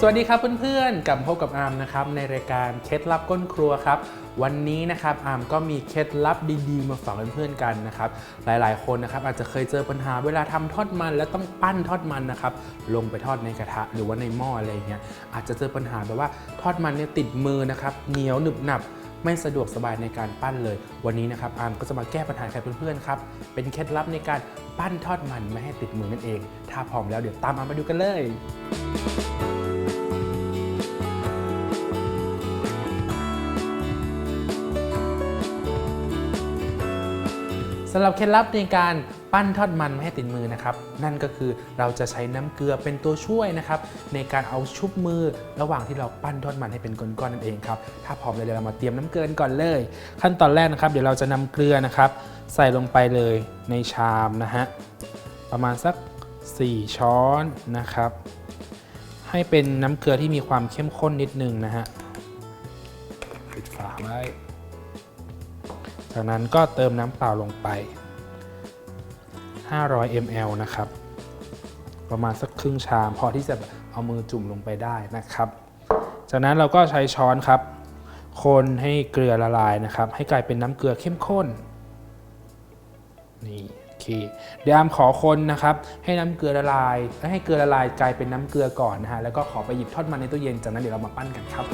สวัสดีครับเพื่อนๆ กลับพบกับอาร์มนะครับในรายการเคล็ดลับก้นครัวครับ วันนี้นะครับอาร์มก็มีเคล็ดลับดีๆ มาฝากเพื่อนๆกันนะครับหลายๆคนนะครับอาจจะเคยเจอปัญหาเวลาทำทอดมัน แล้วต้องปั้นทอดมันนะครับลงไปทอดในกระทะหรือว่าในหม้ออะไรเงี้ยอาจจะเจอปัญหาแบบว่าทอดมันเนี่ยติดมือนะครับเหนียวหนึบหนับไม่สะดวกสบายในการปั้นเลย วันนี้นะครับอาร์มก็จะมาแก้ปัญหาให้เพื่อนๆครับเป็นเคล็ดลับในการปั้นทอดมันไม่ให้ติดมือนั่นเอง ถ้าพร้อมแล้วเดี๋ยวตามอาร์มมาดูกันเลย สำหรับเคล็ดลับในการปั้นทอดมันไม่ให้ติดมือนะครับ นั่นก็คือเราจะใช้น้ำเกลือเป็นตัวช่วยนะครับในการเอาชุบมือระหว่างที่เราปั้นทอดมันให้เป็นก้อนๆนั่นเองครับถ้าพร้อมเลยเรามาเตรียมน้ำเกลือกันก่อนเลย ขั้นตอนแรกนะครับ เดี๋ยวเราจะนำเกลือนะครับ ใส่ลงไปเลยในชามนะฮะประมาณสัก 4 ช้อนนะครับ ให้เป็นน้ำเกลือที่มีความเข้มข้นนิดนึงนะฮะปิดฝาไว้ จากนั้นก็เติมน้ำเปล่าลงไป 500 ml นะครับ ประมาณสักครึ่งชามพอที่จะเอามือจุ่มลงไปได้นะครับ จากนั้นเราก็ใช้ช้อนครับ คนให้เกลือละลายนะครับ ให้กลายเป็นน้ำเกลือเข้มข้น นี่โอเคเดี๋ยวอามขอคนนะครับ ให้น้ำเกลือละลายให้เกลือละลายกลายเป็นน้ำเกลือก่อนนะฮะ แล้วก็ขอไปหยิบทอดมันในตู้เย็น จากนั้นเดี๋ยวเรามาปั้นกันครับ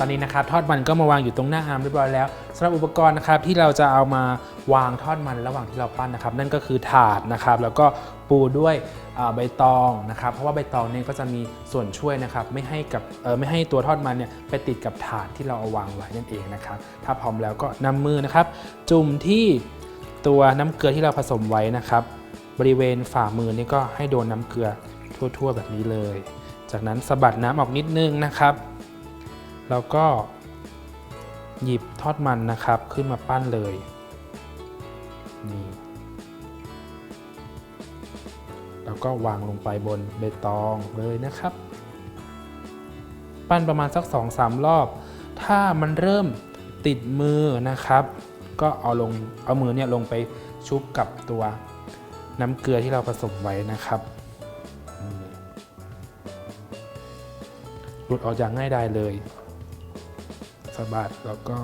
ตอนนี้นะครับทอดมันก็มาวางอยู่ตรงหน้าอาร์มเรียบร้อยแล้วสำหรับอุปกรณ์นะครับที่เราจะเอามาวางทอดมันระหว่างที่เราปั้นนะครับ นั่นก็คือถาดนะครับแล้วก็ปูด้วยใบตองนะครับ เพราะว่าใบตองเนี่ยก็จะมีส่วนช่วยนะครับไม่ให้กับไม่ให้ตัวทอดมันเนี่ยไปติดกับถาดที่เราเอาวางไว้นั่นเองนะครับถ้าพร้อมแล้วก็นำมือนะครับ จุ่มที่ตัวน้ำเกลือที่เราผสมไว้นะครับ บริเวณฝ่ามือนี่ก็ให้โดนน้ำเกลือทั่ว ๆ แบบนี้เลย จากนั้นสะบัดน้ำออกนิดนึงนะครับ แล้วก็หยิบทอดมันนะครับขึ้นมาปั้นเลยนี่แล้วก็วางลงไปบนใบตองเลยนะครับ ปั้นประมาณสัก 2-3 รอบ ถ้ามันเริ่มติดมือนะครับ ก็เอาลงเอามือเนี่ยลงไปชุบกับตัวน้ำเกลือที่เราผสมไว้นะครับหลุดออกอย่างง่ายดายเลย สะบัดแล้วก็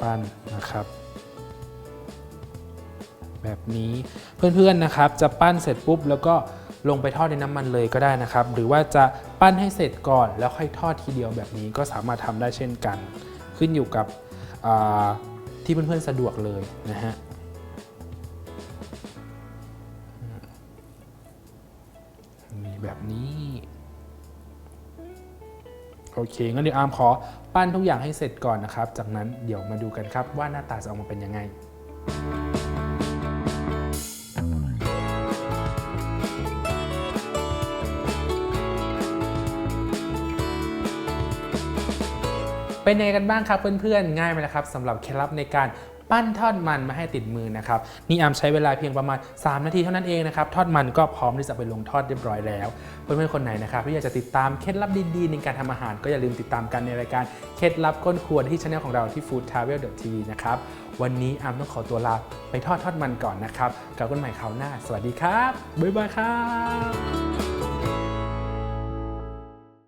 ปั้นนะครับ แบบนี้เพื่อนๆนะครับ จะปั้นเสร็จปุ๊บแล้วก็ลงไปทอดในน้ำมันเลยก็ได้นะครับ หรือว่าจะปั้นให้เสร็จก่อนแล้วค่อยทอดทีเดียวแบบนี้ก็สามารถทำได้เช่นกัน ขึ้นอยู่กับที่เพื่อนๆสะดวกเลยนะฮะมีแบบนี้ โอเคงั้นเดี๋ยวอาร์มขอปั้นทุกอย่างให้เสร็จก่อนนะครับ จากนั้นเดี๋ยวมาดูกันครับว่าหน้าตาจะออกมาเป็นยังไงเป็นยังไงกันบ้างครับเพื่อนๆ ง่ายไหมล่ะครับสำหรับเคล็ดลับในการ ปั้นทอดมันม่ให้ติดมือนะครับนี่อามใช้เวลาเพียงประมาณ 3 นาทีเท่านั้นเองนะครับทอดมันก็พร้อมที่จะไปลงทอดเรียบร้อยแล้ว เพื่อนๆคนไหนนะครับที่อยากจะติดตามเคล็ดลับดีๆ ในการทำอาหาร ก็อย่าลืมติดตามกันในรายการเคล็ดลับก้นครัวที่ช่องของเราที่ Food Travel TV นะครับวันนี้อามต้องขอตัวลาไปทอดทอดมันก่อนนะครับกับกันใหม่คราวหน้า สวัสดีครับบ๊ายบายครับ